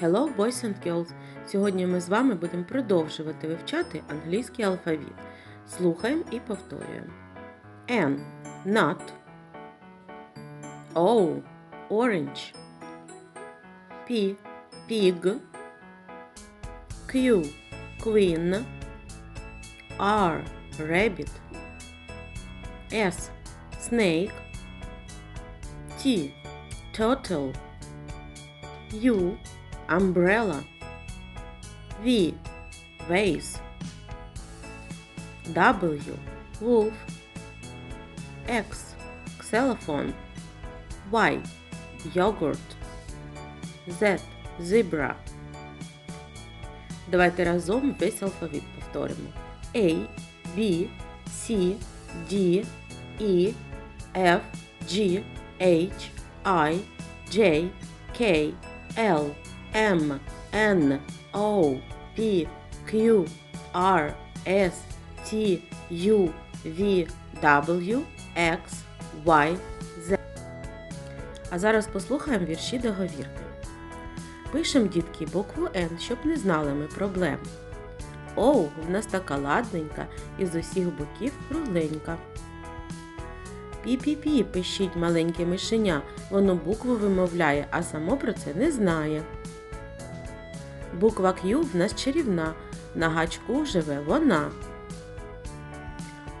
Hello, boys and girls! Сьогодні ми з вами будемо продовжувати вивчати англійський алфавіт. Слухаємо і повторюємо. N. Nut. O. Orange. P. Pig. Q. Queen. R. Rabbit. S. Snake. T. Turtle. U. umbrella. V, vase. É w, wolf. X, xylophone. Y, yogurt. Z, zebra. Давайте разом весь алфавіт повторимо. A, B, C, D, E, F, G, H, I, J, K, L, M, N, O, P, Q, R, S, T, U, V, W, X, Y, Z. А зараз послухаємо вірші договірки. Пишемо, дітки, букву N, щоб не знали ми проблем. Оу, в нас така ладненька і з усіх боків кругленька. Пі-пі-пі, пишіть маленьке мишеня, воно букву вимовляє, а само про це не знає. Буква Q в нас чарівна, на гачку живе вона.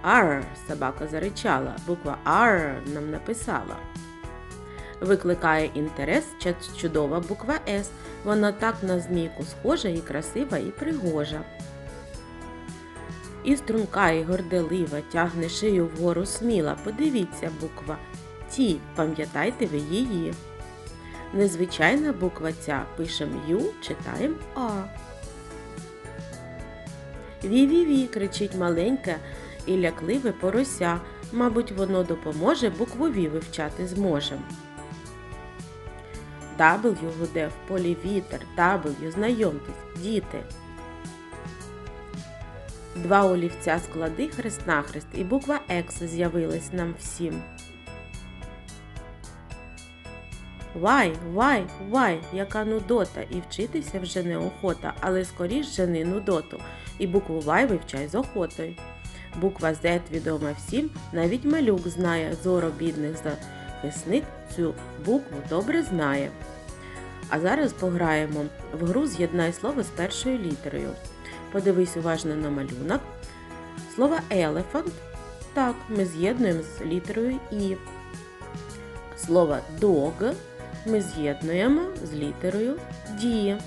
Ар, собака заричала, буква Ар нам написала. Викликає інтерес чудова буква С. Вона так на змійку схожа і красива, і пригожа. І струнка, і горделива, тягне шию вгору сміла. Подивіться буква Ті, пам'ятайте ви її. Незвичайна буква ця пишем Ю, читаємо А. Ві-ві-ві, кричить маленьке і лякливе порося. Мабуть, воно допоможе букву Ві вивчати зможем. W гуде в полі вітер. W, знайомтесь, діти. Два олівця склади хрест-нахрест, і буква X з'явилась нам всім. Вай, вай, вай, яка нудота, і вчитися вже неохота, але скоріш жени нудоту, і букву Вай вивчай з охотою. Буква Z відома всім, навіть малюк знає, зоро бідних захисник цю букву добре знає. А зараз пограємо в гру З'єднай слово з першою літерою. Подивись уважно на малюнок. Слово elephant. Так, ми з'єднуємо з літерою І. Слово dog ми з'єднуємо з літерою D.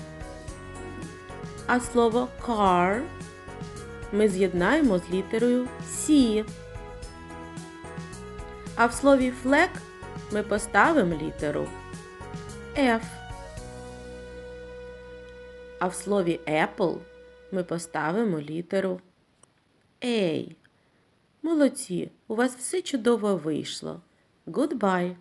А слово car ми з'єднаємо з літерою C. А в слові flag ми поставимо літеру F. А в слові apple ми поставимо літеру A. Молодці, у вас все чудово вийшло. Goodbye!